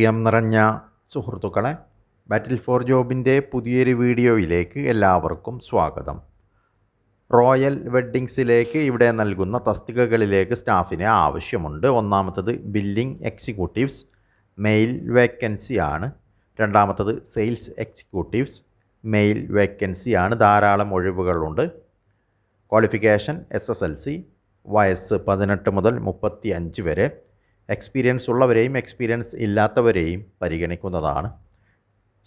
പ്രിയം നിറഞ്ഞ സുഹൃത്തുക്കളെ ബാറ്റിൽ ഫോർ ജോബിന്റെ പുതിയൊരു വീഡിയോയിലേക്ക് എല്ലാവർക്കും സ്വാഗതം. റോയൽ വെഡ്ഡിങ്സിലേക്ക് ഇവിടെ നൽകുന്ന തസ്തികകളിലേക്ക് സ്റ്റാഫിനെ ആവശ്യമുണ്ട്. ഒന്നാമത്തത് ബില്ലിംഗ് എക്സിക്യൂട്ടീവ്സ് മെയിൽ വേക്കൻസി ആണ്. രണ്ടാമത്തത് സെയിൽസ് എക്സിക്യൂട്ടീവ്സ് മെയിൽ വേക്കൻസി ആണ്. ധാരാളം ഒഴിവുകളുണ്ട്. Qualification S S L C വയസ്സ് പതിനെട്ട് മുതൽ മുപ്പത്തി അഞ്ച് വരെ. എക്സ്പീരിയൻസ് ഉള്ളവരെയും എക്സ്പീരിയൻസ് ഇല്ലാത്തവരെയും പരിഗണിക്കുന്നതാണ്.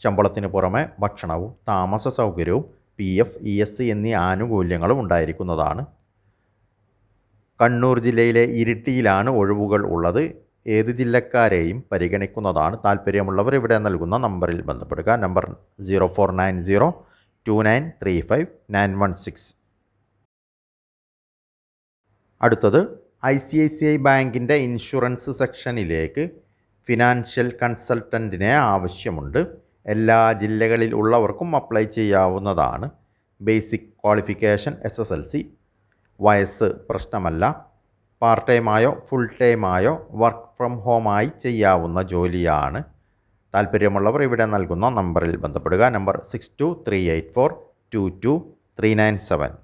ശമ്പളത്തിന് പുറമെ ഭക്ഷണവും താമസ സൗകര്യവും P F E S C എന്നീ ആനുകൂല്യങ്ങളും ഉണ്ടായിരിക്കുന്നതാണ്. കണ്ണൂർ ജില്ലയിലെ ഇരിട്ടിയിലാണ് ഒഴിവുകൾ ഉള്ളത്. ഏത് ജില്ലക്കാരെയും പരിഗണിക്കുന്നതാണ്. താല്പര്യമുള്ളവർ ഇവിടെ നൽകുന്ന നമ്പറിൽ ബന്ധപ്പെടുക. Number zero four nine zero two nine three five nine one six അടുത്തത് I C I C I ബാങ്കിന്റെ ഇൻഷുറൻസ് സെക്ഷനിലേക്ക് ഫിനാൻഷ്യൽ കൺസൾട്ടന്റിനെ ആവശ്യമുണ്ട്. എല്ലാ ജില്ലകളിൽ ഉള്ളവർക്കും അപ്ലൈ ചെയ്യാവുന്നതാണ്. Basic qualification S S L C വയസ്സ് പ്രശ്നമല്ല. പാർട്ട് ടൈമായോ ഫുൾ ടൈമായോ വർക്ക് ഫ്രം ഹോമായി ചെയ്യാവുന്ന ജോലിയാണ്. താല്പര്യമുള്ളവർ ഇവിടെ നൽകുന്ന നമ്പറിൽ ബന്ധപ്പെടുക. Number six two three eight four two two three nine seven.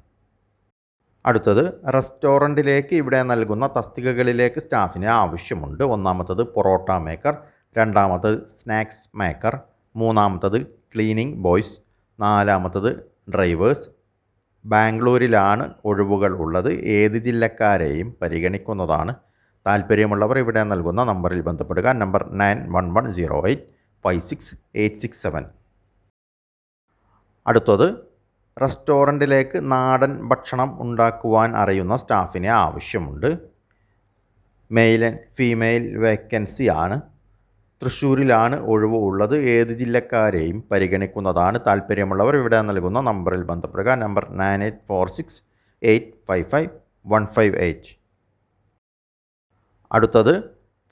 അടുത്തത് റെസ്റ്റോറന്റിലേക്ക് ഇവിടെ നൽകുന്ന തസ്തികകളിലേക്ക് സ്റ്റാഫിന് ആവശ്യമുണ്ട്. ഒന്നാമത്തത് പൊറോട്ട മേക്കർ രണ്ടാമത്തത് സ്നാക്സ് മേക്കർ മൂന്നാമത്തത് ക്ലീനിങ് ബോയ്സ് നാലാമത്തത് ഡ്രൈവേഴ്സ്. ബാംഗ്ലൂരിലാണ് ഒഴിവുകൾ ഉള്ളത്. ഏത് ജില്ലക്കാരെയും പരിഗണിക്കുന്നതാണ്. താല്പര്യമുള്ളവർ ഇവിടെ നൽകുന്ന നമ്പറിൽ ബന്ധപ്പെടുക. Number nine one one zero eight five six eight six seven. അടുത്തത് റെസ്റ്റോറന്റിലേക്ക് നാടൻ ഭക്ഷണം ഉണ്ടാക്കുവാൻ അറിയുന്ന സ്റ്റാഫിനെ ആവശ്യമുണ്ട്. മെയിൽ ആൻഡ് ഫീമെയിൽ വേക്കൻസി ആണ്. തൃശ്ശൂരിലാണ് ഒഴിവ് ഉള്ളത്. ഏത് ജില്ലക്കാരെയും പരിഗണിക്കുന്നതാണ് താല്പര്യമുള്ളവർ. ഇവിടെ നൽകുന്ന നമ്പറിൽ ബന്ധപ്പെടുക. Number nine eight four six eight five five one five eight. അടുത്തത്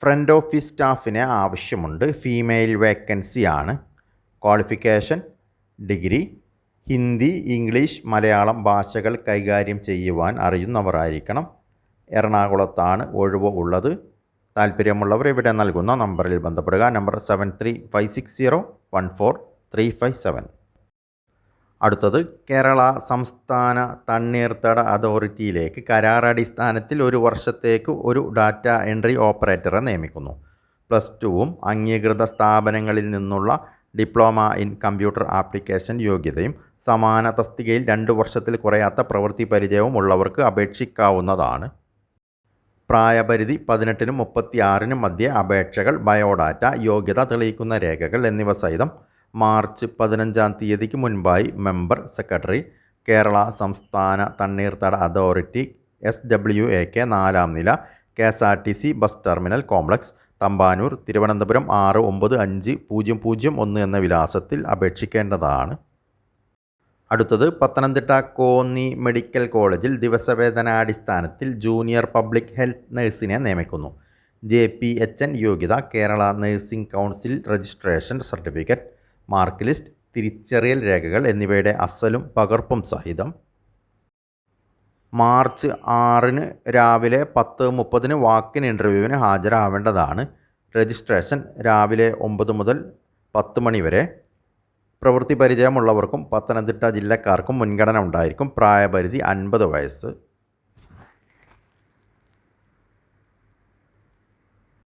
ഫ്രണ്ട് ഓഫീസ് സ്റ്റാഫിനെ ആവശ്യമുണ്ട്. ഫീമെയിൽ വേക്കൻസി ആണ് qualification degree Hindi English Malayalam ഭാഷകൾ കൈകാര്യം ചെയ്യുവാൻ അറിയുന്നവരായിരിക്കണം. എറണാകുളത്താണ് ഒഴിവ് ഉള്ളത്. താല്പര്യമുള്ളവർ ഇവിടെ നൽകുന്ന നമ്പറിൽ ബന്ധപ്പെടുക. Number seven three five six zero one four three five seven അടുത്തത് കേരള സംസ്ഥാന തണ്ണീർത്തട അതോറിറ്റിയിലേക്ക് കരാറടിസ്ഥാനത്തിൽ ഒരു വർഷത്തേക്ക് ഒരു ഡാറ്റ എൻട്രി ഓപ്പറേറ്ററെ നിയമിക്കുന്നു. പ്ലസ് ടുവും അംഗീകൃത സ്ഥാപനങ്ങളിൽ നിന്നുള്ള ഡിപ്ലോമ ഇൻ കമ്പ്യൂട്ടർ ആപ്ലിക്കേഷൻ യോഗ്യതയും സമാന തസ്തികയിൽ രണ്ട് വർഷത്തിൽ കുറയാത്ത പ്രവൃത്തി പരിചയവും ഉള്ളവർക്ക് അപേക്ഷിക്കാവുന്നതാണ്. പ്രായപരിധി പതിനെട്ടിനും മുപ്പത്തിയാറിനും മധ്യേ അപേക്ഷകൾ ബയോഡാറ്റ യോഗ്യത തെളിയിക്കുന്ന രേഖകൾ എന്നിവ സഹിതം മാർച്ച് പതിനഞ്ചാം തീയതിക്ക് മുൻപായി മെമ്പർ സെക്രട്ടറി കേരള സംസ്ഥാന തണ്ണീർത്തട authority S W A K നാലാം നില K S R T C bus terminal complex Thampanoor Thiruvananthapuram ആറ് ഒമ്പത് അഞ്ച് പൂജ്യം പൂജ്യം ഒന്ന് എന്ന വിലാസത്തിൽ അപേക്ഷിക്കേണ്ടതാണ്. അടുത്തത് പത്തനംതിട്ട കോന്നി മെഡിക്കൽ കോളേജിൽ ദിവസവേതനാടിസ്ഥാനത്തിൽ ജൂനിയർ പബ്ലിക് ഹെൽത്ത് നഴ്സിനെ നിയമിക്കുന്നു. ജെ പി എച്ച് എൻ യോഗ്യത Kerala nursing council registration certificate mark list തിരിച്ചറിയൽ രേഖകൾ എന്നിവയുടെ അസലും പകർപ്പും സഹിതം മാർച്ച് ആറിന് രാവിലെ പത്ത് മുപ്പതിന് വാക്കിൻ ഇന്റർവ്യൂവിന് ഹാജരാവേണ്ടതാണ്. രജിസ്ട്രേഷൻ രാവിലെ ഒമ്പത് മുതൽ പത്ത് മണി വരെ. പ്രവൃത്തി പരിചയമുള്ളവർക്കും പത്തനംതിട്ട ജില്ലക്കാർക്കും മുൻഗണന ഉണ്ടായിരിക്കും. പ്രായപരിധി അൻപത് വയസ്സ്.